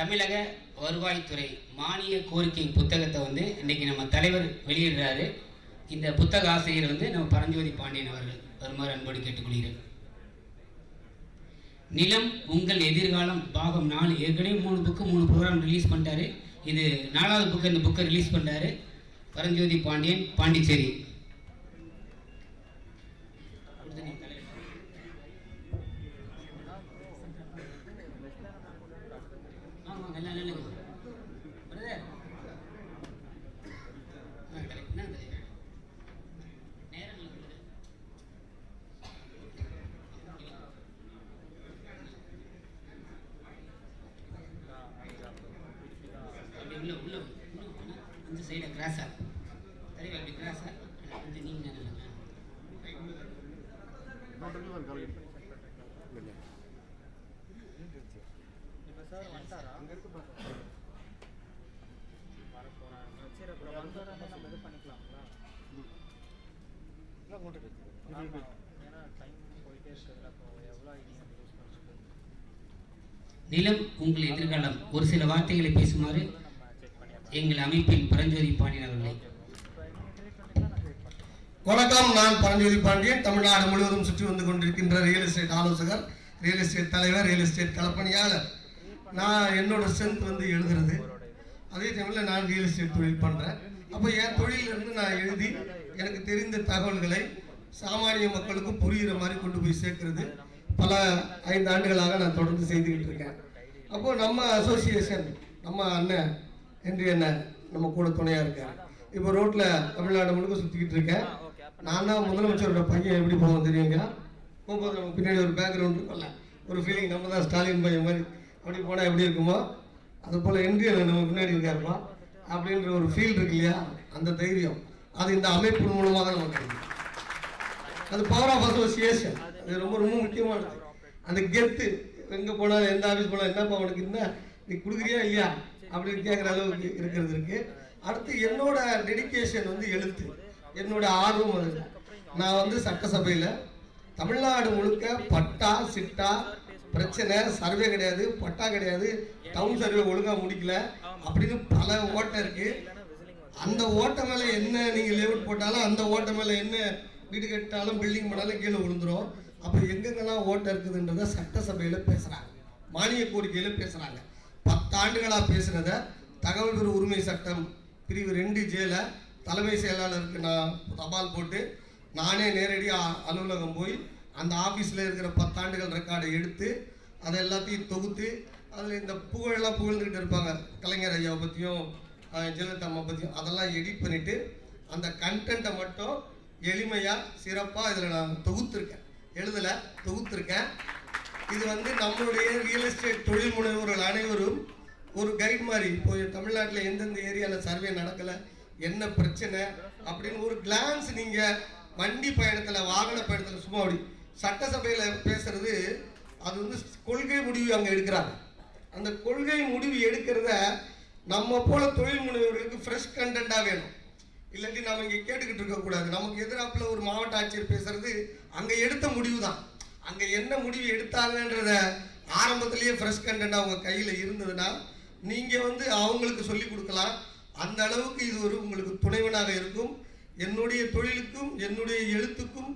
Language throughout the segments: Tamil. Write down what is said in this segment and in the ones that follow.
தமிழக வருவாய்த்துறை மானிய கோரிக்கை புத்தகத்தை வந்து இன்றைக்கி நம்ம தலைவர் வெளியிடுறாரு. இந்த புத்தக ஆசிரியர் வந்து நம்ம பரஞ்சோதி பாண்டியன் அவர்கள் வருமாறு அன்போடு கேட்டுக்கொள்கிறேன். நிலம் உங்கள் எதிர்காலம் பாகம் நாலு. ஏற்கனவே மூணு புக்கு மூணு ப்ரோக்ராம் ரிலீஸ் பண்ணிட்டாரு. இது நாலாவது புக்கு இந்த புக்கை ரிலீஸ் பண்ணிட்டாரு பரஞ்சோதி பாண்டியன் பாண்டிச்சேரி. டைம் போயிட்டே இருக்குதுல அப்போ எவ்வளோ ஐடியா யூஸ் பண்ணிட்டு நிலம் உங்கள் எதிர்காலம். ஒரு சில வார்த்தைகளை பேசுமாறு எங்கள் அமைப்பின் பரஞ்சோதி பாண்டியன் அவர்களை. நான் வணக்கம் நான் பரஞ்சோதி பாண்டியன். தமிழ்நாடு முழுவதும் சுற்றி வந்து கொண்டிருக்கின்ற ரியல் எஸ்டேட் ஆலோசகர் ரியல் எஸ்டேட் தலைவர் ரியல் எஸ்டேட் கலப்பணியாளர் நான் என்னோட ஸ்ட்ரென்த் வந்து எழுதுறது. அதே டைமில் நான் ரியல் எஸ்டேட் தொழில் பண்ணுறேன் அப்போ என் தொழிலிருந்து நான் எழுதி எனக்கு தெரிந்த தகவல்களை சாமானிய மக்களுக்கும் புரிகிற மாதிரி கொண்டு போய் சேர்க்கறது. பல ஐந்து ஆண்டுகளாக நான் தொடர்ந்து செய்துக்கிட்டு இருக்கேன். அப்போது நம்ம அசோசியேஷன் நம்ம அண்ணன் என்று என்ன நம்ம கூட துணையாக இருக்காரு. இப்போ ரோட்டில் தமிழ்நாடு முழுக்க சுற்றிக்கிட்டு இருக்கேன். நான் தான் முதலமைச்சரோட பையன் எப்படி போவோம் தெரியுங்க போகும்போது நமக்கு பின்னாடி ஒரு பேக்ரவுண்ட் இருக்கும்ல. ஒரு ஃபீலிங் நம்ம தான் ஸ்டாலின் பையன் மாதிரி. அப்படி போனால் எப்படி இருக்குமோ அது போல் என்ட்ரி நம்ம பின்னாடி இருக்காருப்பா. அப்படின்ற ஒரு ஃபீல் இருக்கு இல்லையா? அந்த தைரியம். அது இந்த அமைப்பு மூலமாக நமக்கு கிடைக்கும். அது பவர் ஆஃப் அசோசியேஷன் அது ரொம்ப ரொம்ப முக்கியமானது. அந்த கெத்து எங்கே போனாலும் எந்த ஆஃபீஸ் போனாலும் என்னப்பா உனக்கு என்ன நீ கொடுக்குறியா இல்லையா? அப்படின்னு கேட்குற அளவுக்கு இருக்கிறது இருக்கு. அடுத்து என்னோட டெடிகேஷன் வந்து எழுத்து. என்னோட ஆர்வம் அது. நான் வந்து சட்டசபையில் தமிழ்நாடு முழுக்க பட்டா சிட்டா பிரச்சனை சர்வே கிடையாது பட்டா கிடையாது டவுன் சர்வே ஒழுங்காக முடிக்கல அப்படின்னு பல ஓட்டம் இருக்கு. அந்த ஓட்ட மேலே என்ன நீங்கள் லேவுட் போட்டாலும் அந்த ஓட்டம் மேலே என்ன வீடு கட்டாலும் பில்டிங் பண்ணாலும் கீழே விழுந்துரும். அப்போ எங்கெங்கெல்லாம் ஓட்டம் இருக்குதுன்றத சட்டசபையில் பேசுகிறாங்க மானிய கோரிக்கையில் பேசுகிறாங்க பத்தாண்டுகளாக பேசுனத தகவல் பெறும் உரிமை சட்டம் பிரிவு ரெண்டு ஜேல தலைமை செயலாளருக்கு நான் தபால் போட்டு நானே நேரடியாக அலுவலகம் போய் அந்த ஆஃபீஸில் இருக்கிற பத்தாண்டுகள் ரெக்கார்டை எடுத்து அதை எல்லாத்தையும் தொகுத்து அதில் இந்த புகழெல்லாம் புகழ்ந்துக்கிட்டு இருப்பாங்க. கலைஞர் ஐயாவை பற்றியும் ஜெயலலிதா அம்மா பற்றியும் அதெல்லாம் எடிட் பண்ணிவிட்டு அந்த கண்டென்ட்டை மட்டும் எளிமையாக சிறப்பாக இதில் நான் தொகுத்துருக்கேன். எழுதலை தொகுத்துருக்கேன். இது வந்து நம்மளுடைய ரியல் எஸ்டேட் தொழில் முனைவோர்கள் அனைவரும் ஒரு கைட் மாதிரி. இப்போ தமிழ்நாட்டில் எந்தெந்த ஏரியாவில் சர்வே நடக்கலை என்ன பிரச்சனை அப்படின்னு ஒரு கிளான்ஸ் நீங்கள் வண்டி பயணத்தில் வாகன பயணத்தில் சும்மா அப்படி. சட்டசபையில் பேசுறது அது வந்து கொள்கை முடிவு அங்கே எடுக்கிறாங்க. அந்த கொள்கை முடிவு எடுக்கிறத நம்ம போல தொழில் முனைவர்களுக்கு ஃப்ரெஷ் கண்டென்ட்டாக வேணும். இல்லாட்டி நம்ம இங்கே கேட்டுக்கிட்டு இருக்கக்கூடாது நமக்கு எதிராப்பில் ஒரு மாவட்ட ஆட்சியர் பேசுறது அங்கே எடுத்த முடிவு தான் அங்கே என்ன முடிவு எடுத்தாங்கன்றத ஆரம்பத்திலேயே ஃப்ரெஷ் கண்டென்ட் அவங்க கையில் இருந்ததுன்னா நீங்கள் வந்து அவங்களுக்கு சொல்லிக் கொடுக்கலாம். அந்த அளவுக்கு இது ஒரு உங்களுக்கு துணைவனாக இருக்கும். என்னுடைய தொழிலுக்கும் என்னுடைய எழுத்துக்கும்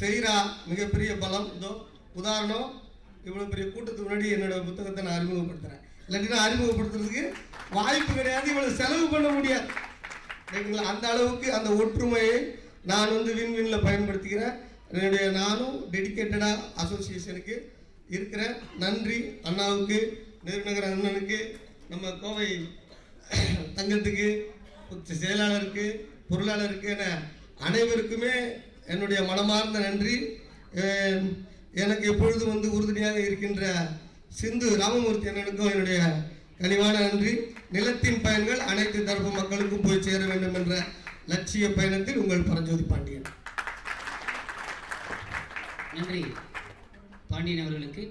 செய்கிறா மிகப்பெரிய பலம். இதோ உதாரணம் இவ்வளோ பெரிய கூட்டத்துக்கு முன்னாடி என்னோட புத்தகத்தை நான் அறிமுகப்படுத்துகிறேன் இல்லாட்டினா அறிமுகப்படுத்துறதுக்கு வாய்ப்பு கிடையாது இவ்வளோ செலவு பண்ண முடியாது. ரைட்டுங்களா அந்த அளவுக்கு அந்த ஒற்றுமையை நான் வந்து வின் வின்ல பயன்படுத்திக்கிறேன். என்னுடைய நானும் டெடிக்கேட்டடாக அசோசியேஷனுக்கு இருக்கிறேன். நன்றி அண்ணாவுக்கு நிறுவனகர் அண்ணனுக்கு நம்ம கோவை தங்கத்துக்கு செயலாளருக்கு பொருளாளருக்கு என அனைவருக்குமே என்னுடைய மனமார்ந்த நன்றி. எனக்கு எப்பொழுதும் வந்து உறுதுணையாக இருக்கின்ற சிந்து ராமமூர்த்தி அண்ணனுக்கும் என்னுடைய கனிவான நன்றி. நிலத்தின் பயன்கள் அனைத்து தரப்பு மக்களுக்கும் போய் சேர வேண்டும் என்ற லட்சிய பயணத்தில் உங்கள் பரஞ்சோதி பாண்டியன். நன்றி. பாண்டியன் அவர்களுக்கு.